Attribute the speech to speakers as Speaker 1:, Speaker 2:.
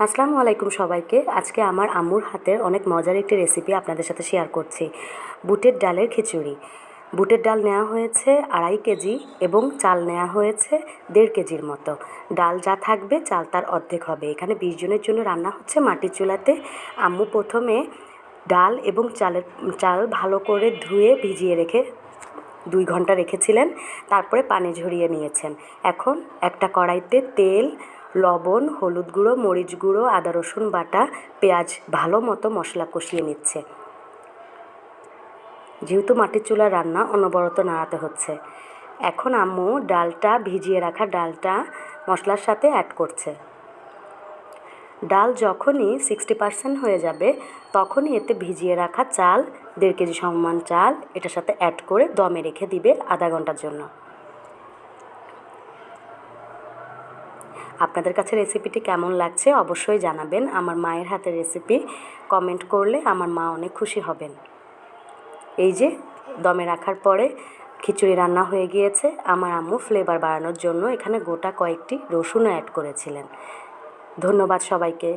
Speaker 1: আসসালামু আলাইকুম সবাইকে। আজকে আমার আম্মুর হাতের অনেক মজার একটি রেসিপি আপনাদের সাথে শেয়ার করছি। বুটের ডালের খিচুড়ি। বুটের ডাল নেওয়া হয়েছে আড়াই কেজি এবং চাল নেওয়া হয়েছে দেড় কেজির মতো। ডাল যা থাকবে, চাল তার অর্ধেক হবে। এখানে বিশ জনের জন্য রান্না হচ্ছে মাটির চুলাতে। আম্মু প্রথমে ডাল এবং চালের, চাল ভালো করে ধুয়ে ভিজিয়ে রেখে দুই ঘণ্টা রেখেছিলেন। তারপরে পানি ঝরিয়ে নিয়েছেন। এখন একটা কড়াইতে তেল লবণ, হলুদ গুঁড়ো, মরিচ গুঁড়ো, আদা রসুন বাটা, পেঁয়াজ ভালো মতো মশলা কষিয়ে নিচ্ছে। যেহেতু মাটির চুলা রান্না অনবরত নাড়াতে হচ্ছে, এখন আম্মু ডালটা ভিজিয়ে রাখা ডালটা মশলার সাথে অ্যাড করছে। ডাল যখনই সিক্সটি পার্সেন্ট হয়ে যাবে, তখনই এতে ভিজিয়ে রাখা চাল, দেড় কেজি সমান চাল, এটার সাথে অ্যাড করে দমে রেখে দিবে আধা ঘণ্টার জন্য। আপনাদের কাছে রেসিপিটি কেমন লাগছে অবশ্যই জানাবেন। আমার মায়ের হাতের রেসিপি কমেন্ট করলে আমার মা অনেক খুশি হবেন। এই যে, দমে রাখার পরে খিচুড়ি রান্না হয়ে গিয়েছে। আমার আম্মু ফ্লেভার বাড়ানোর জন্য এখানে গোটা কয়েকটি রসুনও অ্যাড করেছিলেন। ধন্যবাদ সবাইকে।